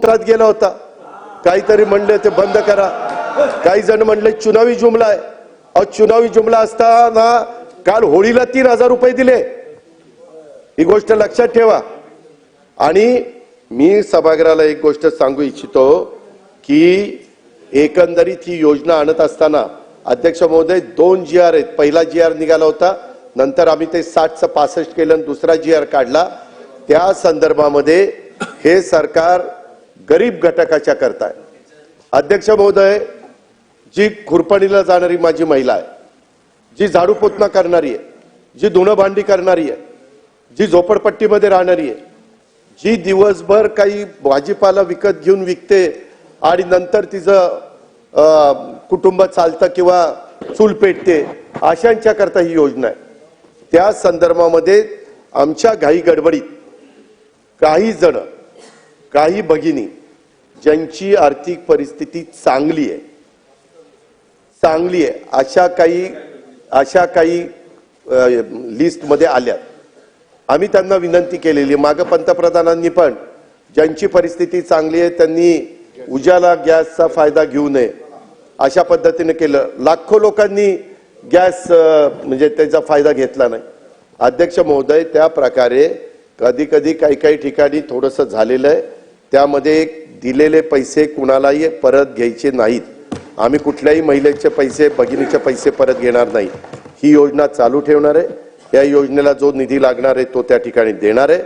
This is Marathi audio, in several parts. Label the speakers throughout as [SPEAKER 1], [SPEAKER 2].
[SPEAKER 1] समुद्रात गेला होता. काहीतरी म्हणले ते बंद करा. काही जण म्हणले चुनावी जुमला आहे. अहो चुनावी जुमला असताना काल होळीला तीन हजार रुपये दिले. ही गोष्ट लक्षात ठेवा. आणि मी सभागृहाला एक गोष्ट सांगू इच्छितो की एकंदरीत ही योजना आणत असताना अध्यक्ष महोदय दोन जी आर आहेत. पहिला जी आर निघाला होता. नंतर आम्ही ते साठचं पासष्ट केलं आणि दुसरा जी आर काढला. त्या संदर्भामध्ये हे सरकार गरीब घटकाच्या करता आहे अध्यक्ष महोदय जी खुरपणीला जाणारी माझी महिला आहे जी झाडू पोतना करणारी आहे जी धुणं भांडी करणारी आहे जी झोपडपट्टीमध्ये राहणारी आहे जी दिवसभर काही भाजीपाला विकत घेऊन विकते आणि नंतर तिचं कुटुंब चालतं किंवा चूल पेटते अशांच्या करता ही योजना आहे. त्या संदर्भामध्ये आमच्या घाई गडबडीत काही जण काही भगिनी ज्यांची आर्थिक परिस्थिती चांगली आहे. चांगली आहे. अशा काही अशा काही लिस्टमध्ये आल्यात. आम्ही त्यांना विनंती केलेली मागं पंतप्रधानांनी पण ज्यांची परिस्थिती चांगली आहे त्यांनी उजाला गॅसचा फायदा घेऊ नये अशा पद्धतीने केलं. लाखो लोकांनी गॅस म्हणजे त्याचा फायदा घेतला नाही. अध्यक्ष महोदय त्या प्रकारे कधी कधी काही काही ठिकाणी थोडंसं झालेलं आहे. त्यामध्ये दिलेले पैसे कुणालाही परत घ्यायचे नाहीत. आम्ही कुठल्याही महिलेचे पैसे भगिनीचे पैसे परत घेणार नाही. ही योजना चालू ठेवणार आहे. या योजनेला जो निधी लागणार आहे तो त्या ठिकाणी देणार आहे.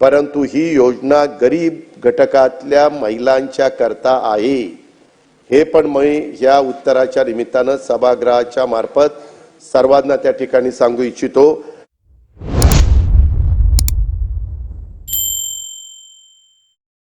[SPEAKER 1] परंतु ही योजना गरीब घटकातल्या महिलांच्या करता आहे. हे पण मी या उत्तराच्या निमित्तानं सभागृहाच्या मार्फत सर्वांना त्या ठिकाणी सांगू इच्छितो.